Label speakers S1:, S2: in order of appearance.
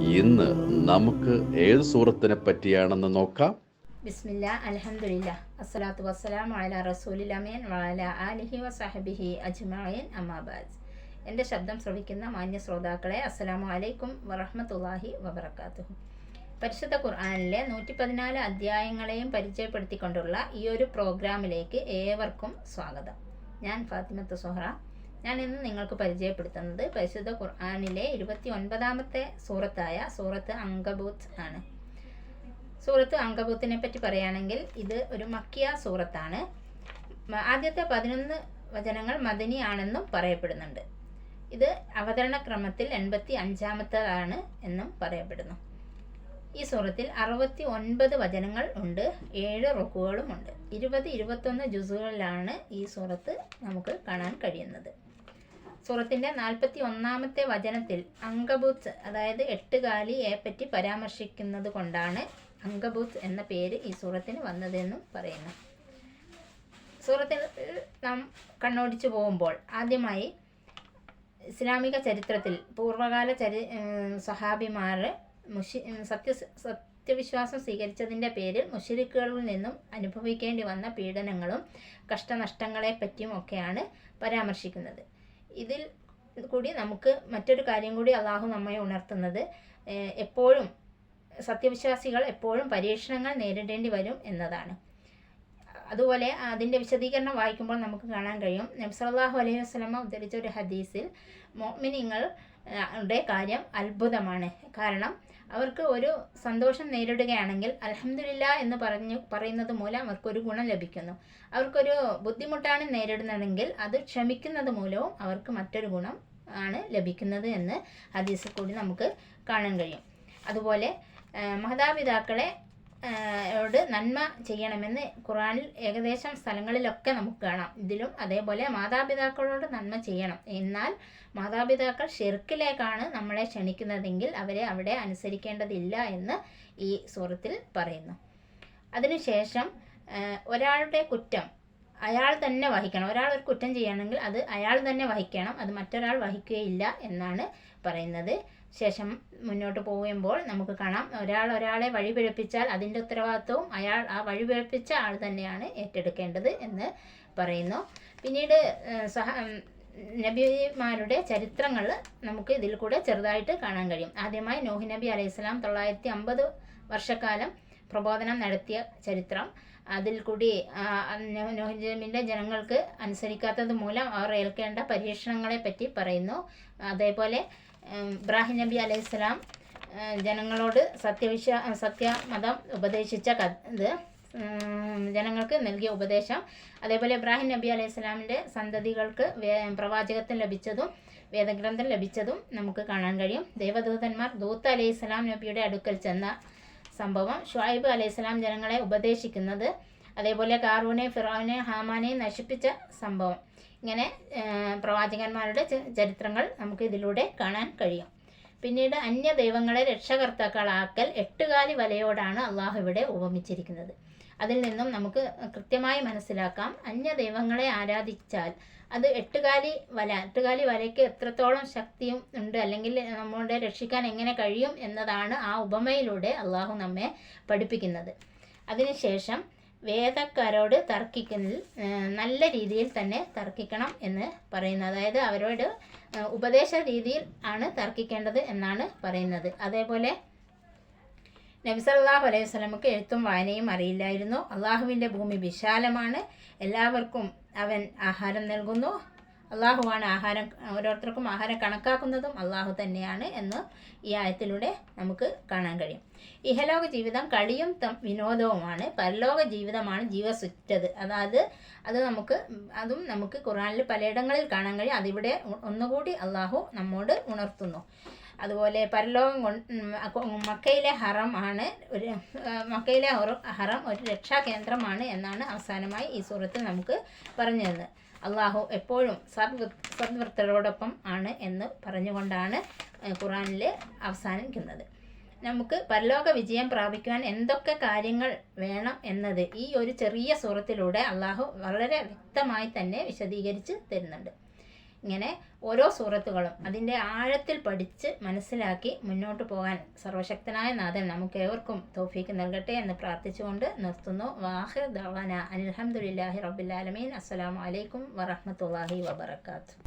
S1: ഇന്ന് നമുക്ക് ഏത് സൂറത്തിനെ പറ്റിയാണെന്ന് നോക്കാം?
S2: ബിസ്മില്ല അലഹമില്ല അസ്സലാത്തു വസ്സലാം അല റസൂലിലമീൻ വാല ആലിഹി വസഹബിഹി അജ്മഈൻ. അമ്മാബാദ് എന്റെ ശബ്ദം ശ്രവിക്കുന്ന മാന്യ ശ്രോതാക്കളെ അസ്സലാമു അലൈക്കും വറഹ്മത്തുള്ളാഹി വബറകാതുഹു. പരിശുദ്ധ ഖുർആാനിലെ നൂറ്റി പതിനാല് അധ്യായങ്ങളെയും പരിചയപ്പെടുത്തിക്കൊണ്ടുള്ള ഈ ഒരു പ്രോഗ്രാമിലേക്ക് ഏവർക്കും സ്വാഗതം. ഞാൻ ഫാത്തിമത്ത് സുഹറ. ഞാൻ ഇന്ന് നിങ്ങൾക്ക് പരിചയപ്പെടുത്തുന്നത് പരിശുദ്ധ ഖുർആാനിലെ ഇരുപത്തി ഒൻപതാമത്തെ സൂറത്തായ സൂറത്ത് അങ്കബൂത്ത് ആണ്. സൂറത്ത് അങ്കബൂത്തിനെ പറ്റി പറയുകയാണെങ്കിൽ ഇത് ഒരു മക്കിയ സൂറത്താണ്. ആദ്യത്തെ പതിനൊന്ന് വചനങ്ങൾ മദനി ആണെന്നും പറയപ്പെടുന്നുണ്ട്. ഇത് അവതരണ ക്രമത്തിൽ എൺപത്തി അഞ്ചാമത്തേതാണ് എന്നും പറയപ്പെടുന്നു. ഈ സൂറത്തിൽ അറുപത്തി ഒൻപത് വചനങ്ങൾ ഉണ്ട് ഏഴ് റുക്കുകളും ഉണ്ട്. ഇരുപത് ഇരുപത്തൊന്ന് ജുസുകളിലാണ് ഈ സൂറത്ത് നമുക്ക് കാണാൻ കഴിയുന്നത്. സൂറത്തിന്റെ നാൽപ്പത്തി ഒന്നാമത്തെ വചനത്തിൽ അങ്കബൂത്ത് അതായത് എട്ടുകാലിയെ പറ്റി പരാമർശിക്കുന്നത് കൊണ്ടാണ് അങ്കബൂത്ത് എന്ന പേര് ഈ സൂറത്തിന് വന്നതെന്നും പറയുന്നു. സൂറത്തിൽ നാം കണ്ണോടിച്ചു പോകുമ്പോൾ ആദ്യമായി ഇസ്ലാമിക ചരിത്രത്തിൽ പൂർവകാല ചരി സഹാബിമാർ മുഷി സത്യ സത്യവിശ്വാസം സ്വീകരിച്ചതിന്റെ പേരിൽ മുഷിരിക്കുകളിൽ നിന്നും അനുഭവിക്കേണ്ടി വന്ന പീഡനങ്ങളും കഷ്ടനഷ്ടങ്ങളെ പറ്റിയും ഒക്കെയാണ് പരാമർശിക്കുന്നത്. ഇതിൽ കൂടി നമുക്ക് മറ്റൊരു കാര്യം കൂടി അള്ളാഹു നമ്മെ ഉണർത്തുന്നത് എപ്പോഴും സത്യവിശ്വാസികൾ എപ്പോഴും പരീക്ഷണങ്ങൾ നേരിടേണ്ടി വരും എന്നതാണ്. അതുപോലെ അതിന്റെ വിശദീകരണം വായിക്കുമ്പോൾ നമുക്ക് കാണാൻ കഴിയും. നബ്സല്ലാഹു അലൈഹി വസ്ലമ ഉദ്ധരിച്ച ഒരു ഹദീസിൽ മോമിനിങ്ങൾ കാര്യം അത്ഭുതമാണ്. കാരണം അവർക്ക് ഒരു സന്തോഷം നേരിടുകയാണെങ്കിൽ അലഹമില്ല എന്ന് പറഞ്ഞു പറയുന്നത് മൂലം അവർക്കൊരു ഗുണം ലഭിക്കുന്നു. അവർക്കൊരു ബുദ്ധിമുട്ടാണ് നേരിടുന്നതെങ്കിൽ അത് ക്ഷമിക്കുന്നത് മൂലവും അവർക്ക് മറ്റൊരു ഗുണം ആണ് ലഭിക്കുന്നത് എന്ന് ഹദീസിൽ കൂടി നമുക്ക് കാണാൻ കഴിയും. അതുപോലെ മാതാപിതാക്കളെ യോട് നന്മ ചെയ്യണമെന്ന് ഖുറാനിൽ ഏകദേശം സ്ഥലങ്ങളിലൊക്കെ നമുക്ക് കാണാം. ഇതിലും അതേപോലെ മാതാപിതാക്കളോട് നന്മ ചെയ്യണം. എന്നാൽ മാതാപിതാക്കൾ ഷെർക്കിലേക്കാണ് നമ്മളെ ക്ഷണിക്കുന്നതെങ്കിൽ അവരെ അവിടെ അനുസരിക്കേണ്ടതില്ല എന്ന് ഈ സൂറത്തിൽ പറയുന്നു. അതിനുശേഷം ഒരാളുടെ കുറ്റം അയാൾ തന്നെ വഹിക്കണം. ഒരാൾ ഒരു കുറ്റം ചെയ്യണമെങ്കിൽ അത് അയാൾ തന്നെ വഹിക്കണം. അത് മറ്റൊരാൾ വഹിക്കുകയില്ല എന്നാണ് പറയുന്നത്. ശേഷം മുന്നോട്ട് പോകുമ്പോൾ നമുക്ക് കാണാം. ഒരാൾ ഒരാളെ വഴി വഴിപിഴപ്പിച്ചാൽ അതിന്റെ ഉത്തരവാദിത്വവും അയാൾ ആ വഴി വഴിപിഴപ്പിച്ച ആൾ തന്നെയാണ് ഏറ്റെടുക്കേണ്ടത് എന്ന് പറയുന്നു. പിന്നീട് സഹ നബിമാരുടെ ചരിത്രങ്ങൾ നമുക്ക് ഇതിൽ കൂടെ ചെറുതായിട്ട് കാണാൻ കഴിയും. ആദ്യമായി നോഹി നബി അലൈഹി സ്വലാം തൊള്ളായിരത്തി അമ്പത് വർഷക്കാലം പ്രബോധനം നടത്തിയ ചരിത്രം. അതിൽ കൂടി ആ, നോ- നോഹി നബിന്റെ ജനങ്ങൾക്ക് അനുസരിക്കാത്തത് മൂലം അവർ ഏൽക്കേണ്ട പരീക്ഷണങ്ങളെ പറ്റി പറയുന്നു. അതേപോലെ ഇബ്രാഹിം നബി അലൈഹിസ്സലാം ജനങ്ങളോട് സത്യവിശ്വാ സത്യമതം ഉപദേശിച്ച ക ഇത് ജനങ്ങൾക്ക് നൽകിയ ഉപദേശം. അതേപോലെ ഇബ്രാഹിം നബി അലൈഹി സ്വലാമിന്റെ സന്തതികൾക്ക് പ്രവാചകത്വം ലഭിച്ചതും വേദഗ്രന്ഥം ലഭിച്ചതും നമുക്ക് കാണാൻ കഴിയും. ദേവദൂതന്മാർ ദൂത്ത് അലൈഹി സ്വലാം നബിയുടെ അടുക്കൽ ചെന്ന സംഭവം. ഷുഹൈബ് അലൈഹി സ്വലാം ജനങ്ങളെ ഉപദേശിക്കുന്നത് അതേപോലെ കാറൂനെ ഫിറോനെ ഹാമാനെ നശിപ്പിച്ച സംഭവം. ഇങ്ങനെ പ്രവാചകന്മാരുടെ ചരിത്രങ്ങൾ നമുക്ക് ഇതിലൂടെ കാണാൻ കഴിയും. പിന്നീട് അന്യ ദൈവങ്ങളെ രക്ഷകർത്താക്കളാക്കൽ എട്ടുകാലി വലയോടാണ് അള്ളാഹു ഇവിടെ ഉപമിച്ചിരിക്കുന്നത്. അതിൽ നിന്നും നമുക്ക് കൃത്യമായി മനസ്സിലാക്കാം അന്യ ദൈവങ്ങളെ ആരാധിച്ചാൽ അത് എട്ടുകാലി വല എട്ടുകാലി വലയ്ക്ക് എത്രത്തോളം ശക്തിയും ഉണ്ട് അല്ലെങ്കിൽ നമ്മളുടെ രക്ഷിക്കാൻ എങ്ങനെ കഴിയും എന്നതാണ് ആ ഉപമയിലൂടെ അള്ളാഹു നമ്മെ പഠിപ്പിക്കുന്നത്. അതിനുശേഷം വേദക്കാരോട് തർക്കിക്കുന്നതിൽ നല്ല രീതിയിൽ തന്നെ തർക്കിക്കണം എന്ന് പറയുന്നത്. അതായത് അവരോട് ഉപദേശ രീതിയിൽ ആണ് തർക്കിക്കേണ്ടത് എന്നാണ് പറയുന്നത്. അതേപോലെ നബിസല്ലാഹു അലൈഹി വസ്ലമുക്ക് എഴുത്തും വായനയും അറിയില്ലായിരുന്നു. അള്ളാഹുവിന്റെ ഭൂമി വിശാലമാണ്. എല്ലാവർക്കും അവൻ ആഹാരം നൽകുന്നു. അള്ളാഹുവാണ് ആഹാരം ഓരോരുത്തർക്കും ആഹാരം കണക്കാക്കുന്നതും അള്ളാഹു തന്നെയാണ് എന്ന് ഈ ആയത്തിലൂടെ നമുക്ക് കാണാൻ കഴിയും. ഇഹലോക ജീവിതം കളിയും വിനോദവുമാണ്. പരലോക ജീവിതമാണ് ജീവസുറ്റത്. അതായത് അത് നമുക്ക് അതും നമുക്ക് ഖുറാനിൽ പലയിടങ്ങളിൽ കാണാൻ കഴിയും. അതിവിടെ ഒന്നുകൂടി അള്ളാഹു നമ്മോട് ഉണർത്തുന്നു. അതുപോലെ പരലോകം മക്കയിലെ ഹറം ആണ് ഒരു മക്കയിലെ ഹറം ഒരു രക്ഷാകേന്ദ്രമാണ് എന്നാണ് അവസാനമായി ഈ സൂറത്തിൽ നമുക്ക് പറഞ്ഞു തന്നത് അള്ളാഹു എപ്പോഴും സദ്വൃ സദ്വൃത്തരോടൊപ്പം ആണ് എന്ന് പറഞ്ഞുകൊണ്ടാണ് ഖുറാനിൽ അവസാനിക്കുന്നത്. നമുക്ക് പരലോക വിജയം പ്രാപിക്കുവാൻ എന്തൊക്കെ കാര്യങ്ങൾ വേണം എന്നത് ഈ ഒരു ചെറിയ സുഹൃത്തിലൂടെ അള്ളാഹു വളരെ വ്യക്തമായി തന്നെ വിശദീകരിച്ച് തരുന്നുണ്ട്. ഇങ്ങനെ ഓരോ സൂറത്തുകളും അതിന്റെ ആഴത്തിൽ പഠിച്ച് മനസ്സിലാക്കി മുന്നോട്ട് പോകാൻ സർവശക്തനായ നാഥൻ നമുക്ക് ഏവർക്കും തോഫീക്ക് നൽകട്ടെ എന്ന് പ്രാർത്ഥിച്ചുകൊണ്ട് നിർത്തുന്നു. വാഹിർ ദവാന അനിൽഹമുല്ലാഹി റബുല്ലാലമീൻ അസ്സലാമു അലൈക്കും വറഹ്മത്തുള്ളാഹി വബറകാതുഹു.